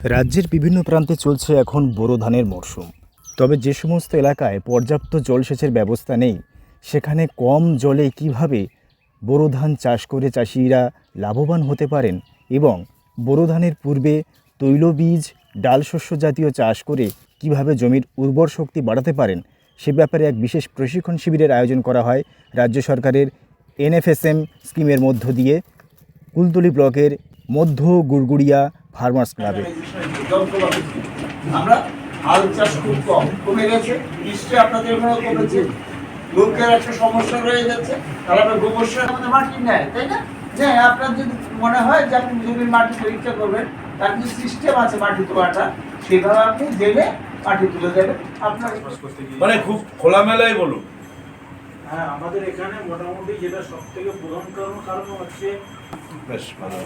রাজ্যের বিভিন্ন প্রান্তে চলছে এখন বোরো ধানের মরশুম। তবে যে সমস্ত এলাকায় পর্যাপ্ত জলসেচের ব্যবস্থা নেই, সেখানে কম জলে কীভাবে বোরো ধান চাষ করে চাষিরা লাভবান হতে পারেন এবং বোরো ধানের পূর্বে তৈলবীজ, ডাল শস্য জাতীয় চাষ করে কীভাবে জমির উর্বর শক্তি বাড়াতে পারেন, সে ব্যাপারে এক বিশেষ প্রশিক্ষণ শিবিরের আয়োজন করা হয় রাজ্য সরকারের এনএফএসএম স্কিমের মধ্য দিয়ে। কুলতলি ব্লকের মধ্য গুড়গুড়িয়া ফার্মার্স ক্লাবে। আমরা হাল চাষ খুব কম। কমে গেছে। নিশ্চয়ই আপনাদের এখানেও কমেছে। লোকের একটা সমস্যা রয়ে যাচ্ছে। তাহলে আমরা গোবর সার আমাদের মাটি নেয় তাই না? যে আপনার যদি মনে হয় যে আপনি জমির মাটি পরীক্ষা করবেন তার কিছু সিস্টেম আছে মাটি তোলাটা সেভাবে আপনি মাটি তুলে দেবেন। আপনার মানে খুব খোলামেলাই বলুন। হ্যাঁ আমাদের এখানে মোটামুটি যেটা সব থেকে প্রধান কারণ কারণ হচ্ছে বেশ ভালো।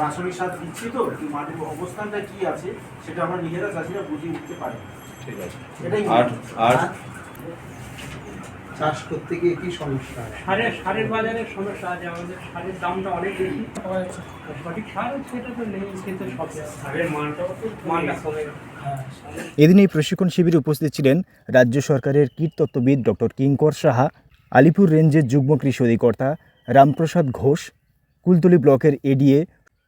রাসায়নিক সার দিচ্ছি তো কি মাটির অবস্থানটা কি আছে সেটা আমরা নিজেরা চাষিরা বুঝে উঠতে পারি ঠিক আছে। এটাই আর আর? চাষ করতে গিয়ে কি সমস্যা সারের সারের বাজারে সমস্যা আছে আমাদের সারের দামটা অনেক বেশি। সঠিক সার সেটা তো নেই কিন্তু সব সারের মানটাও তো মানটা কমে এদিন এই প্রশিক্ষণ শিবিরে উপস্থিত ছিলেন রাজ্য সরকারের কীটতত্ত্ববিদ ডক্টর কিঙ্কর সাহা আলিপুর রেঞ্জের যুগ্ম কৃষি অধিকর্তা রামপ্রসাদ ঘোষ কুলতলি ব্লকের এডিএ,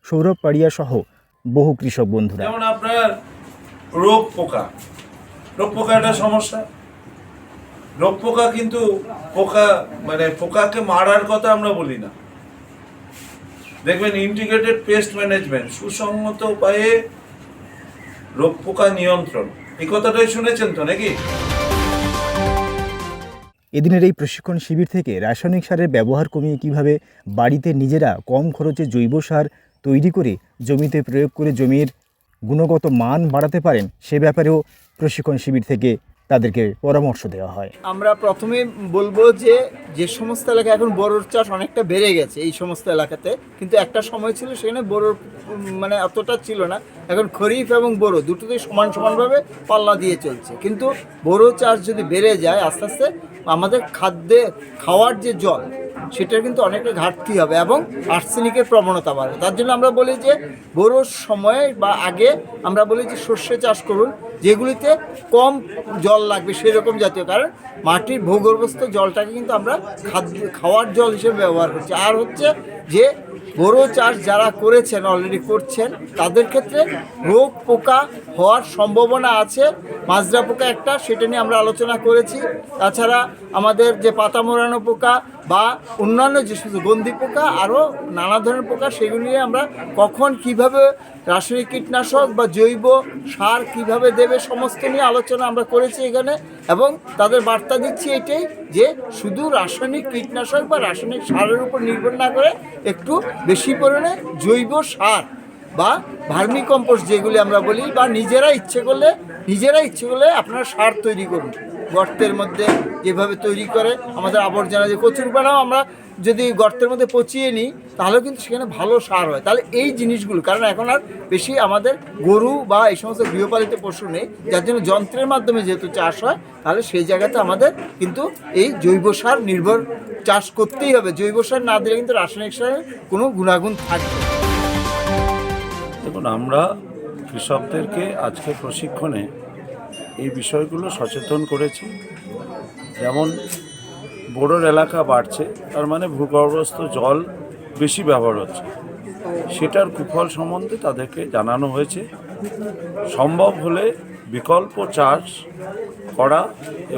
সৌরভ পাড়িয়া সহ বহু কৃষক বন্ধুরা। যেমন আপনার রোগ পোকা। রোগ পোকা একটা সমস্যা। রোগ পোকা কিন্তু পোকা মানে পোকাকে মারার কথা আমরা বলি না। দেখবেন ইন্টিগ্রেটেড পেস্ট ম্যানেজমেন্ট সুসংহত উপায়ে রোগ পোকা নিয়ন্ত্রণ। এই কথাটাই শুনেছেন তো নাকি? এদিনের এই প্রশিক্ষণ শিবির থেকে রাসায়নিক সারের ব্যবহার কমিয়ে কীভাবে বাড়িতে নিজেরা কম খরচে জৈব সার তৈরি করে জমিতে প্রয়োগ করে জমির গুণগত মান বাড়াতে পারেন, সে ব্যাপারেও প্রশিক্ষণ শিবির থেকে তাদেরকে পরামর্শ দেওয়া হয়। আমরা প্রথমে বলব যে যে সমস্ত এলাকায় এখন বড়োর চাষ অনেকটা বেড়ে গেছে এই সমস্ত এলাকাতে। কিন্তু একটা সময় ছিল সেখানে বড়োর মানে অতটা ছিল না। এখন খরিফ এবং বড়ো দুটোতেই সমান সমানভাবে পাল্লা দিয়ে চলছে। কিন্তু বড়ো চাষ যদি বেড়ে যায় আস্তে আস্তে, আমাদের খাদ্যে, খাওয়ার যে জল সেটার কিন্তু অনেকটা ঘাটতি হবে এবং আর্সেনিকের প্রবণতা বাড়বে। তার জন্য আমরা বলি যে বড়োর সময়ে বা আগে আমরা বলি যে সর্ষে চাষ করুন, যেগুলিতে কম জল লাগবে সেরকম জাতীয়। কারণ মাটির ভূগর্ভস্থ জলটাকে কিন্তু আমরা খাদ্য, খাওয়ার জল হিসেবে ব্যবহার করছি। আর হচ্ছে যে বড়ো চাষ যারা করেছেন অলরেডি করছেন, তাদের ক্ষেত্রে রোগ পোকা হওয়ার সম্ভাবনা আছে। মাজরা পোকা একটা, সেটা নিয়ে আমরা আলোচনা করেছি। তাছাড়া আমাদের যে পাতা মোড়ানো পোকা বা অন্যান্য যে শুধু গন্ধি পোকা আরও নানা ধরনের পোকা, সেগুলি আমরা কখন কীভাবে রাসায়নিক কীটনাশক বা জৈব সার কীভাবে দেবে সমস্ত নিয়ে আলোচনা আমরা করেছি এখানে এবং তাদের বার্তা দিচ্ছি এটাই যে শুধু রাসায়নিক কীটনাশক বা রাসায়নিক সারের উপর নির্ভর না করে একটু বেশি পরিমাণে জৈব সার বা ভার্মি কম্পোস্ট যেগুলি আমরা বলি বা নিজেরা ইচ্ছে করলে নিজেরা ইচ্ছে করলে আপনারা সার তৈরি করুন। গর্তের মধ্যে যেভাবে তৈরি করে, আমাদের আবর্জনা যে কচুরপানাও আমরা যদি গর্তের মধ্যে পচিয়ে নিই, তাহলেও কিন্তু সেখানে ভালো সার হয়। তাহলে এই জিনিসগুলো, কারণ এখন আর বেশি আমাদের গরু বা এই সমস্ত গৃহপালিত পশু নেই, যার জন্য যন্ত্রের মাধ্যমে যেহেতু চাষ হয়, তাহলে সেই জায়গাতে আমাদের কিন্তু এই জৈব সার নির্ভর চাষ করতেই হবে। জৈব সার না দিলে কিন্তু রাসায়নিক সারের কোনো গুণাগুণ থাকবে। দেখুন, আমরা কৃষকদেরকে আজকে প্রশিক্ষণে এই বিষয়গুলো সচেতন করেছি। যেমন বোরোর এলাকা বাড়ছে, তার মানে ভূগর্ভস্থ জল বেশি ব্যবহার হচ্ছে। সেটার কুফল সম্বন্ধে তাদেরকে জানানো হয়েছে। সম্ভব হলে বিকল্প চাষ করা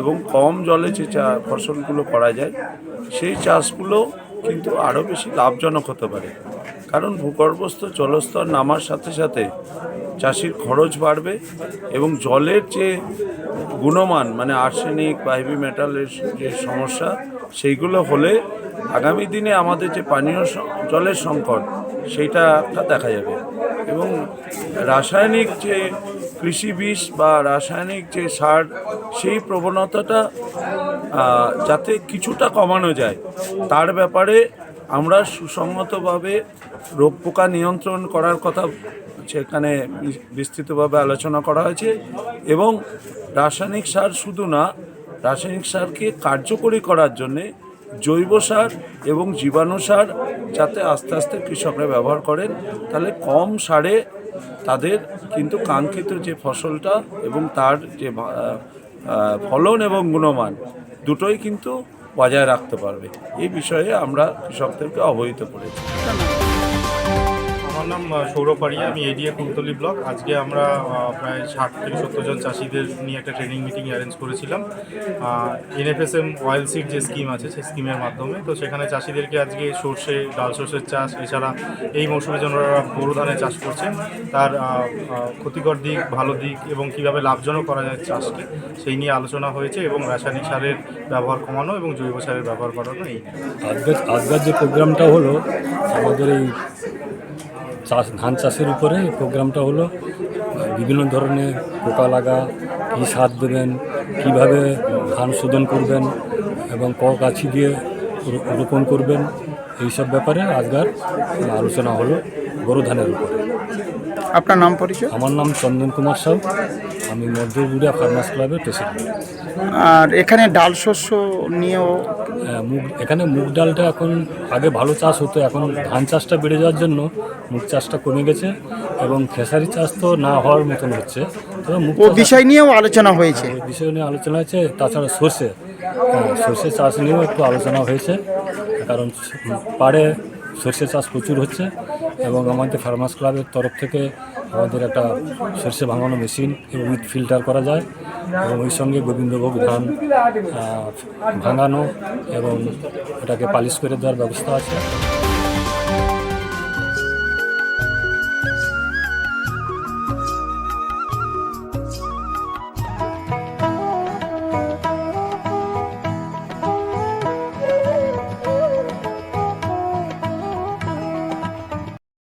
এবং কম জলে যে চা, ফসলগুলো করা যায়, সেই চাষগুলো কিন্তু আরও বেশি লাভজনক হতে পারে। কারণ ভূগর্ভস্থ জলস্তর নামার সাথে সাথে চাষির খরচ বাড়বে এবং জলের যে গুণমান মানে আর্সেনিক বা হেভি মেটালের যে সমস্যা, সেইগুলো হলে আগামী দিনে আমাদের যে পানীয় জলের সংকট, সেইটা দেখা যাবে। এবং রাসায়নিক যে কৃষি বিষ বা রাসায়নিক যে সার, সেই প্রবণতাটা যাতে কিছুটা কমানো যায়, তার ব্যাপারে আমরা সুসংহতভাবে রোগ পোকা নিয়ন্ত্রণ করার কথা সেখানে বিস্তৃতভাবে আলোচনা করা হয়েছে এবং রাসায়নিক সার শুধু না, রাসায়নিক সারকে কার্যকরী করার জন্যে জৈব সার এবং জীবাণু সার যাতে আস্তে আস্তে কৃষকরা ব্যবহার করেন, তাহলে কম সারে তাদের কিন্তু কাঙ্ক্ষিত যে ফসলটা এবং তার যে ফলন এবং গুণমান দুটোই কিন্তু বজায় রাখতে পারবে। এই বিষয়ে আমরা কৃষকদেরকে অবহিত করেছি। আমার নাম সৌরভ পাড়িয়া আমি এডিএ কুলতলি ব্লক। আজকে আমরা প্রায় ষাট থেকে সত্তর জন চাষিদের নিয়ে একটা ট্রেনিং মিটিং অ্যারেঞ্জ করেছিলাম। এনএফএসএম অয়েল সিড যে স্কিম আছে, সেই স্কিমের মাধ্যমে। তো সেখানে চাষিদেরকে আজকে সর্ষে, ডাল সর্ষের চাষ, এছাড়া এই মৌসুমে যেন ওরা বোরো ধানের চাষ করছেন, তার ক্ষতিকর দিক, ভালো দিক এবং কীভাবে লাভজনক করা যায় চাষকে, সেই নিয়ে আলোচনা হয়েছে এবং রাসায়নিক সারের ব্যবহার কমানো এবং জৈব সারের ব্যবহার করানো এই। আজকের যে প্রোগ্রামটা হলো, আমাদের এই চাষ, ধান চাষের উপরে এই প্রোগ্রামটা হলো। বিভিন্ন ধরনের পোকা লাগা কী সার দেবেন, কীভাবে ধান শোধন করবেন এবং ক গাছি দিয়ে রোপণ করবেন, এইসব ব্যাপারে আজকার আলোচনা হলো। গরু ধানের উপরে। আপনার নাম পরিচয়? আমার নাম চন্দন কুমার সাউ। আমি মধ্যগুড়িয়া ফার্মার্স ক্লাবের প্রেসিডেন্ট আর এখানে ডাল শস্য নিয়েও হ্যাঁ, মুগ এখানে মুগ ডালটা এখন আগে ভালো চাষ হতো এখন ধান চাষটা বেড়ে যাওয়ার জন্য মুগ চাষটা কমে গেছে এবং খেসারি চাষ তো না হওয়ার মতন হচ্ছে। তবে মুগ ও বিষয় নিয়েও আলোচনা হয়েছে। ওই বিষয় নিয়ে আলোচনা হয়েছে তাছাড়া সর্ষে। হ্যাঁ, সর্ষে চাষ নিয়েও একটু আলোচনা হয়েছে কারণ পাড়ে সর্ষে চাষ প্রচুর হচ্ছে। এবং আমাদের ফার্মাস ক্লাবের তরফ থেকে আমাদের একটা সর্ষে ভাঙানো মেশিন এবং উইথ ফিল্টার করা যায় এবং ওই সঙ্গে গোবিন্দভোগ ধান ভাঙানো এবং এটাকে পালিশ করে দেওয়ার ব্যবস্থা আছে।